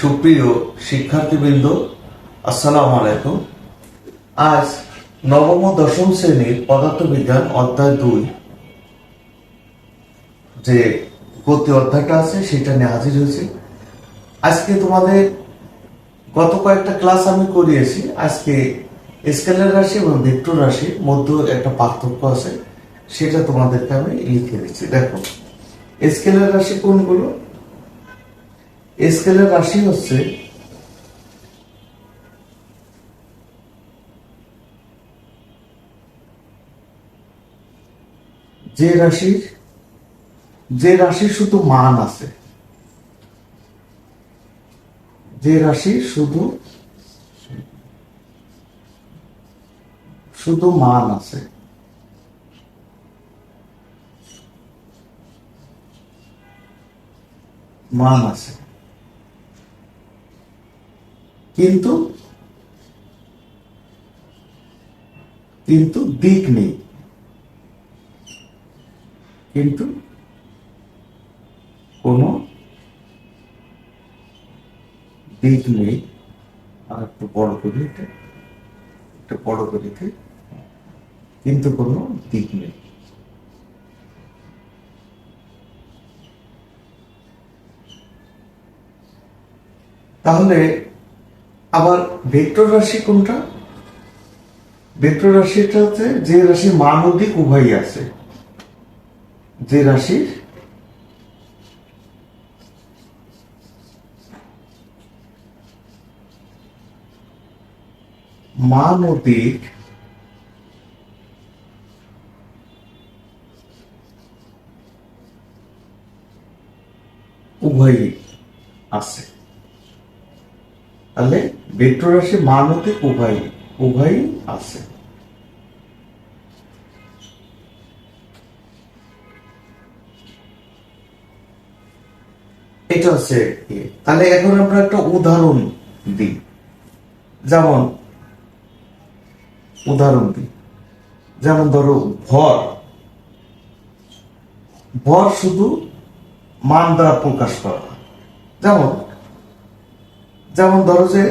সুপ্রিয় শিক্ষার্থীবৃন্দ, আসসালামু আলাইকুম। আজ নবম দশম শ্রেণির পদার্থবিজ্ঞান অধ্যায় দুই, যে গতি অধ্যায়টা আছে সেটা নিয়ে হাজির হয়েছে। আজকে তোমাদের গত কয়েকটা ক্লাস আমি করিয়েছি। আজকে স্কেলার রাশি এবং ভেক্টর রাশির মধ্যে একটা পার্থক্য আছে, সেটা তোমাদেরকে আমি লিখে দিচ্ছি। দেখো, স্কেলার রাশি কোনগুলো? স্কেলার রাশি হচ্ছে। যে রাশির যে রাশির শুধু মান আছে। যে রাশি শুধু শুধু মান আছে। মান আছে। কিন্তু কিন্তু দিক নেই। কিন্তু কোনো দিক নেই। আর একটু বড় করি একটু বড় করিতে কিন্তু কোনো দিক নেই। তাহলে আবার ভেক্টর রাশি কোনটা? ভেক্টর রাশিটা হচ্ছে যে রাশির মান ও দিক উভয়ই আছে। যে রাশির মান ও দিক উভয়ই আছে। তাহলে ভেক্টর রাশি মান ও দিক উভয়ই আছে এটা হচ্ছে। তাহলে এখন আমরা একটা উদাহরণ দিই যেমন, উদাহরণ দিই যেমন ধরো, ভর ভর শুধু মান দ্বারা প্রকাশ করা। যেমন যেমন ধরো যে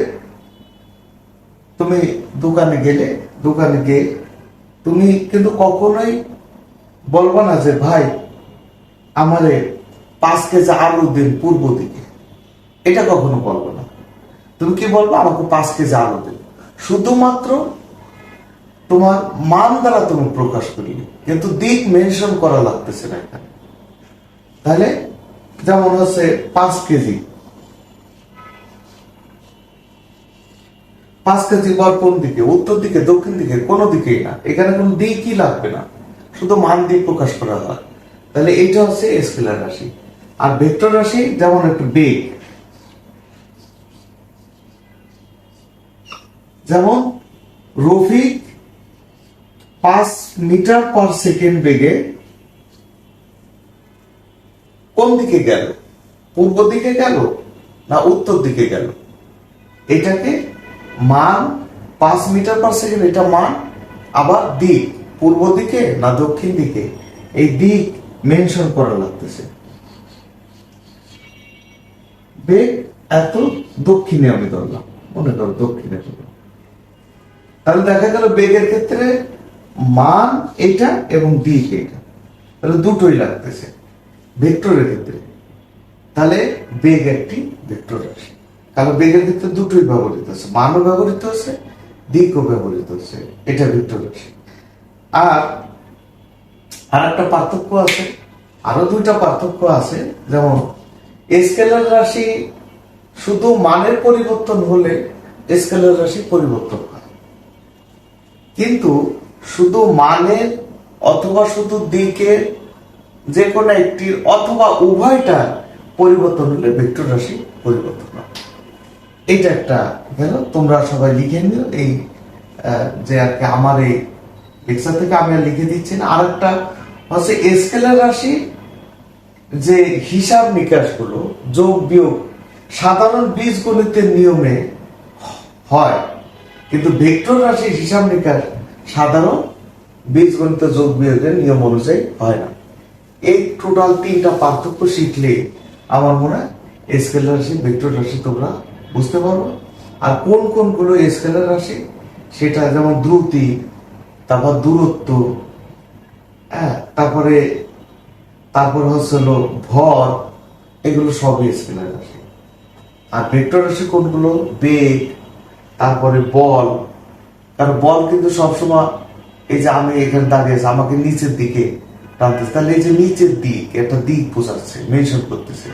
তুমি দোকানে গেলে, দোকানে গিয়ে তুমি কিন্তু কখনোই বলব না যে, ভাই, আমারে পাঁচ কেজি আলু দিন পূর্ব দিকে। এটা কখনো বলব না। তুমি কি বলব? আমাকে পাঁচ কেজি আলু দিন। শুধুমাত্র তোমার মান দ্বারা তুমি প্রকাশ করলে কিন্তু দিক মেনশন করা লাগতেছে না এখানে। তাহলে যেমন হচ্ছে পাঁচ কেজি পাঁচ কেজি বর কোন দিকে? উত্তর দিকে, দক্ষিণ দিকে, কোনো দিকেই না। এখানে কোনো দিকই লাগবে না। শুধু মান দিয়ে প্রকাশ করা হয়। তাহলে এটা হচ্ছে স্কেলার রাশি। আর ভেক্টর রাশি যেমন একটা বেগ যেমন রফিক পাঁচ মিটার পার সেকেন্ড বেগে কোন দিকে গেল? পূর্ব দিকে গেল না উত্তর দিকে গেল? এটাকে মান পাঁচ মিটার পার সেকেন্ড এটা মান আবার দিক, পূর্ব দিকে না দক্ষিণ দিকে? এই দিক মেনশন করা লাগতেছে। বেগ এত দক্ষিণে আমি ধরলাম, মনে করো দক্ষিণে তাহলে দেখা গেল বেগের ক্ষেত্রে মান এটা এবং দিক এটা। তাহলে দুটোই লাগতেছে, ভেক্টরের ক্ষেত্রে। তাহলে বেগ একটি ভেক্টর রাশি। কারণ বেগের ক্ষেত্রে দুটোই ব্যবহৃত হচ্ছে। মানও ব্যবহৃত হচ্ছে দিকও ব্যবহৃত হচ্ছে। এটা ভেক্টর রাশি আর আর একটা পার্থক্য আছে, আরও দুইটা পার্থক্য আছে। যেমন স্কেলার রাশি শুধু মানের পরিবর্তন হলে স্কেলার রাশি পরিবর্তন হয়। কিন্তু শুধু মানের অথবা শুধু দিকের যে কোনো একটির অথবা উভয়টা পরিবর্তন হলে ভেক্টর রাশি পরিবর্তন হয়। এটা একটা গেল, তোমরা সবাই লিখে নিও। এই যে আর কি আমার এই লেকচার থেকে আমি আর লিখে দিচ্ছি না। আর একটা হচ্ছে স্কেলার রাশি, যে হিসাব নিকাশগুলো যোগ বিয়োগ, সাধারণ বীজগণিতের নিয়মে হয়। কিন্তু ভেক্টর রাশির হিসাব নিকাশ সাধারণ বীজগণিত যোগ বিয়োগের নিয়ম অনুযায়ী হয় না। এই টোটাল তিনটা পার্থক্য শিখলে আমার মনে হয় স্কেলার রাশি, ভেক্টর রাশি তোমরা বুঝতে পারব? আর কোন কোনগুলো স্কেলার রাশি সেটা যেমন দ্রুতি, তারপর দূরত্ব হ্যাঁ তারপরে, তারপর হচ্ছে হলো ভর, এগুলো সবই স্কেলার রাশি আর ভেক্টর রাশি কোনগুলো? বেগ, তারপরে বল। কারণ বল কিন্তু সবসময় এই যে আমি এখানে দাঁড়িয়ে আছি, আমাকে নিচের দিকে টানতেছে। তাহলে এই যে নিচের দিক, একটা দিক বোঝাচ্ছে, মেনশন করতেছে।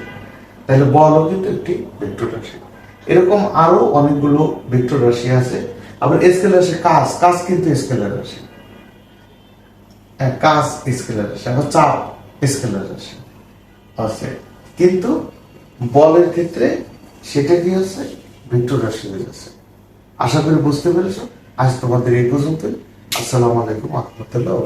তাহলে বলও কিন্তু একটি ভেক্টর রাশি এরকম আরও অনেকগুলো ভেক্টর রাশি আছে। আবার স্কেলার রাশি কাজ কাজ কিন্তু স্কেলার রাশি। হ্যাঁ, কাজ স্কেলার রাশি আবার চাপ স্কেলার রাশি আছে। কিন্তু বলের ক্ষেত্রে সেটা কি হচ্ছে? ভেক্টর রাশি হয়ে যাচ্ছে। আশা করি বুঝতে পেরেছ। আজ তোমাদের এই পর্যন্ত আসসালামু আলাইকুম আহমতুল্লাহ